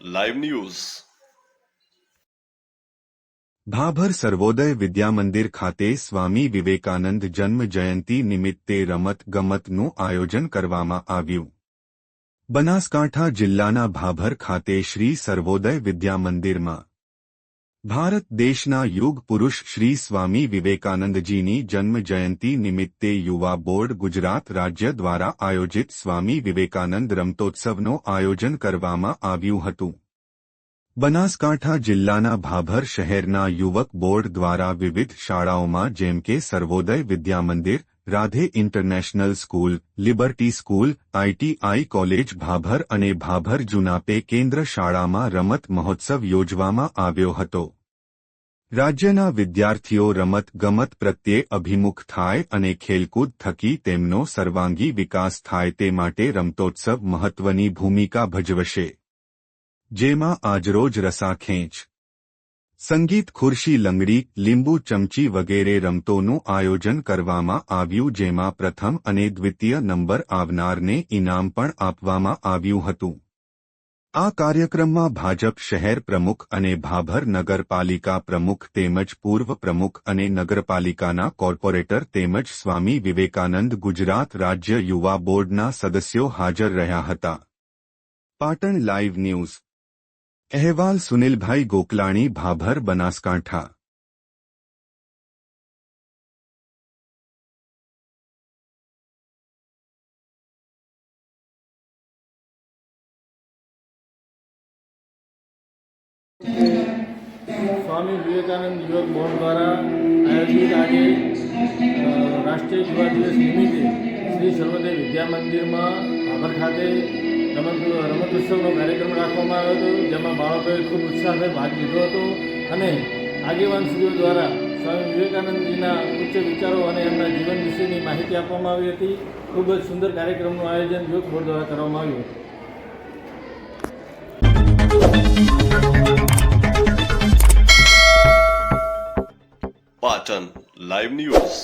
Live news Bhabhar સર્વોદય વિદ્યામંદિર ખાતે સ્વામી વિવેકાનંદ જન્મ જયંતિ નિમિત્તે રમત ગમતનું આયોજન કરવામાં આવ્યું. બનાસકાંઠા જિલ્લાના ભાભર ખાતે શ્રી સર્વોદય વિદ્યામંદિરમાં ભારત દેશના યુગ પુરુષ શ્રી સ્વામી વિવેકાનંદજીની જન્મ જયંતિ નિમિત્તે યુવા બોર્ડ ગુજરાત રાજ્ય દ્વારા આયોજિત સ્વામી વિવેકાનંદ રમતોત્સવનું આયોજન કરવામાં આવ્યું હતું. બનાસકાંઠા જિલ્લાના ભાભર શહેરના યુવક બોર્ડ દ્વારા વિવિધ શાળાઓમાં જેમ કે Sarvoday Vidyamandir, Radhe international school, Liberty school ITI college, Bhabhar અને ભાભર જુનાપે કેન્દ્ર શાળામાં રમત મહોત્સવ યોજવામાં આવ્યો હતો. રાજ્યના વિદ્યાર્થીઓ રમત ગમત પ્રત્યે અભિમુખ થાય અને ખેલકૂદ થકી તેમનો સર્વાંગી વિકાસ થાય તે માટે રમતોત્સવ મહત્વની ભૂમિકા ભજવશે. જેમાં આજરોજ રસાખેંચ, સંગીત ખુરશી લંગડી, લીંબુ ચમચી વગેરે રમતોનું આયોજન કરવામાં આવ્યું જેમાં પ્રથમ અને દ્વિતીય નંબર આવનારને ઇનામ પણ આપવામાં આવ્યું હતું. આ કાર્યક્રમમાં ભાજપ શહેર પ્રમુખ અને ભાભર નગરપાલિકા પ્રમુખ તેમજ પૂર્વ પ્રમુખ અને નગરપાલિકાના કોર્પોરેટર તેમજ સ્વામી વિવેકાનંદ ગુજરાત રાજ્ય યુવા બોર્ડના સદસ્યો હાજર રહ્યા હતા. Patan live news. અહેવાલ સુનિલભાઈ ગોકલાણી, ભાભર બનાસકાંઠા. સ્વામી વિવેકાનંદ યુવક બોર્ડ દ્વારા આયોજિત આજે રાષ્ટ્રીય યુવા દિવસ નિમિત્તે શ્રી સર્વોદય વિદ્યા મંદિરમાં ભાભર ખાતે રમત, રમતોત્સવનો કાર્યક્રમ રાખવામાં આવ્યો હતો, જેમાં બાળકોએ ખૂબ ઉત્સાહભેર ભાગ લીધો હતો અને આગેવાનશ્રીઓ દ્વારા સ્વામી વિવેકાનંદજીના ઉચ્ચ વિચારો અને એમના જીવન વિશેની માહિતી આપવામાં આવી હતી. ખૂબ જ સુંદર કાર્યક્રમનું આયોજન યોગ બોર્ડ દ્વારા કરવામાં આવ્યું હતું. Patan live news